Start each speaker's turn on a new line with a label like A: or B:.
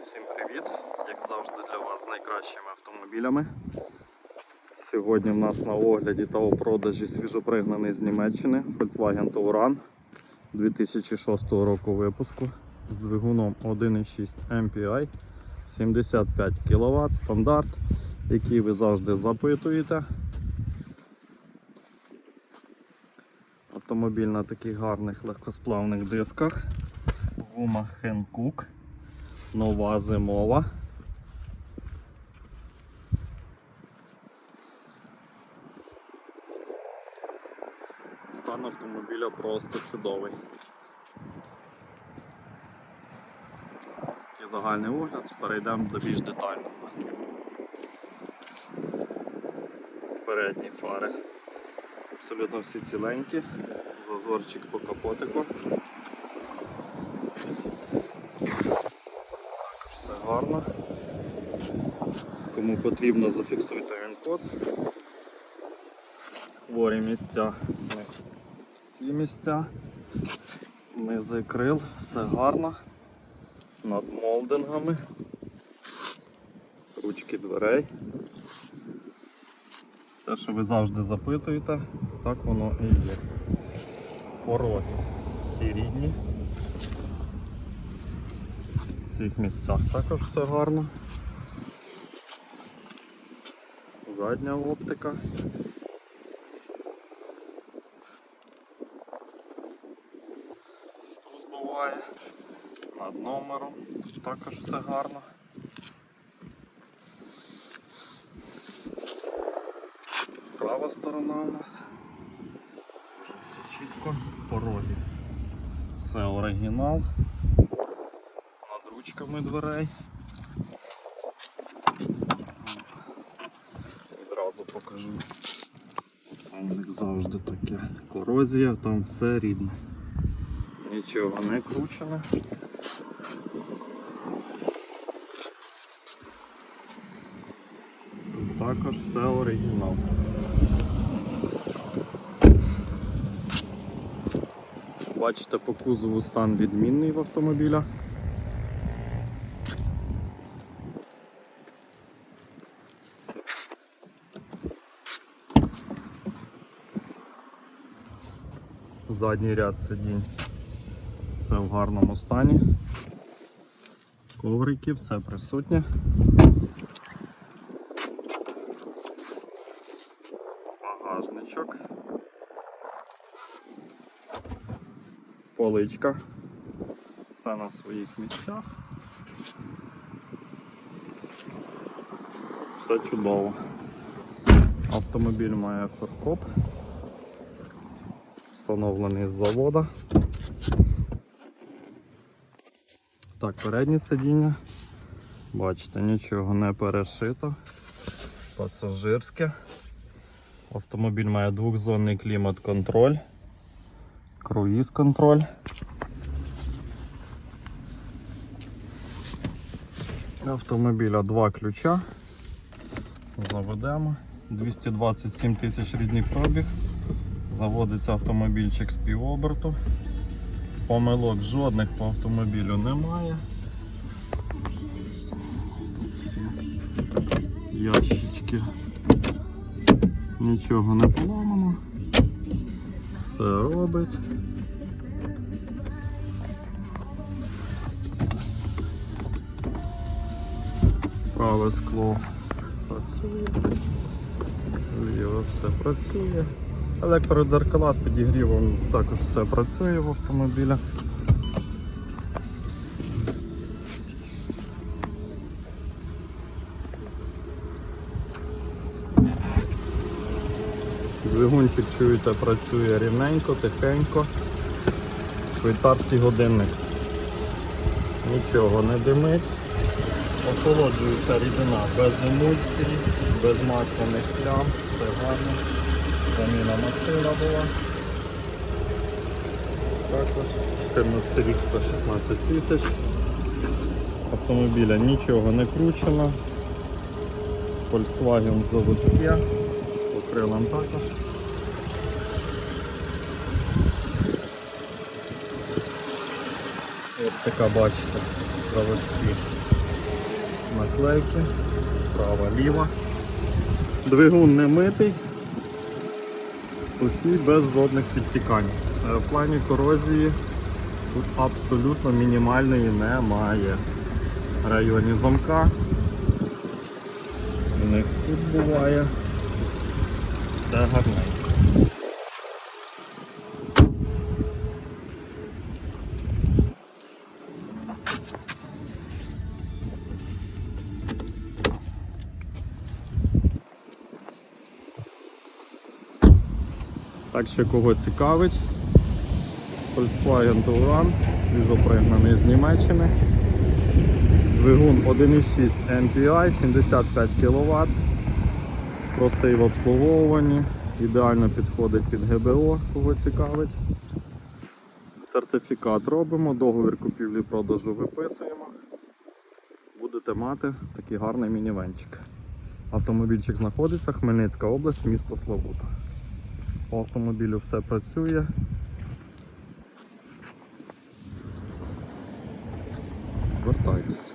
A: Всім привіт! Як завжди для вас з найкращими автомобілями. Сьогодні в нас на огляді та у продажі свіжопригнаний з Німеччини Volkswagen Touran 2006 року випуску з двигуном 1.6 MPI 75 кВт стандарт, який ви завжди запитуєте. Автомобіль на таких гарних легкосплавних дисках. Гума Hankook. Нова зимова. Стан автомобіля просто чудовий. Такий загальний огляд, перейдемо до більш детального. Передні фари. Абсолютно всі ціленькі, зазорчик по капотику. Все гарно. Кому потрібно, зафіксуйте він код. Хворі місця. Ці місця. Низи крил, все гарно. Над молдингами. Ручки дверей. Те, що ви завжди запитуєте, так воно і є. Пороги всі рідні. Цих місцях також все гарно. Задня оптика. Тут буває. Над номером. Також все гарно. Права сторона у нас. Все чітко. Пороги. Все оригінал ручками дверей. Відразу покажу. Там у них завжди таке корозія, там все рідне. Нічого не кручене. Тут також все оригінал. Бачите, по кузову стан відмінний в автомобіля. Задній ряд сидінь. Все в гарному стані. Коврики, все присутнє. Багажничок. Поличка. Все на своїх місцях. Все чудово. Автомобіль має фаркоп. Встановлений з завода. Так, переднє сидіння. Бачите, нічого не перешито. Пасажирське. Автомобіль має двохзонний клімат-контроль, круїз-контроль. Автомобіля два ключа. Заведемо. 227 тисяч рідний пробіг. Заводиться автомобільчик з півоберту. Помилок жодних по автомобілю немає. Всі ящички. Нічого не поламано. Все робить. Праве скло працює. Ліве все працює. Електродзеркала з підігрівом також все працює в автомобілях. Двигунчик, чуєте, працює рівненько, тихенько. Швейцарський годинник. Нічого не димить. Охолоджується рідина без емульсії, без масляних плям, все гарно. Заміна мастила була. Також 14 рік 116 тисяч. Автомобіля нічого не кручено. Volkswagen заводське. По крилам також. От така бачите, заводські. наклейки, права ліва. Двигун не митий, сухий, без жодних підтікань. Е, В плані корозії тут абсолютно мінімальної немає. В районі замка. У них тут буває. Все гарненько. Так що кого цікавить, Volkswagen Touran, свіжопригнаний з Німеччини. Двигун 1.6 MPI, 75 кВт. Простий в обслуговуванні, ідеально підходить під ГБО, кого цікавить. Сертифікат робимо, договір купівлі-продажу виписуємо. Будете мати такий гарний мінівенчик. Автомобільчик знаходиться Хмельницька область, місто Славута. По автомобілю все працює. Звертайтеся.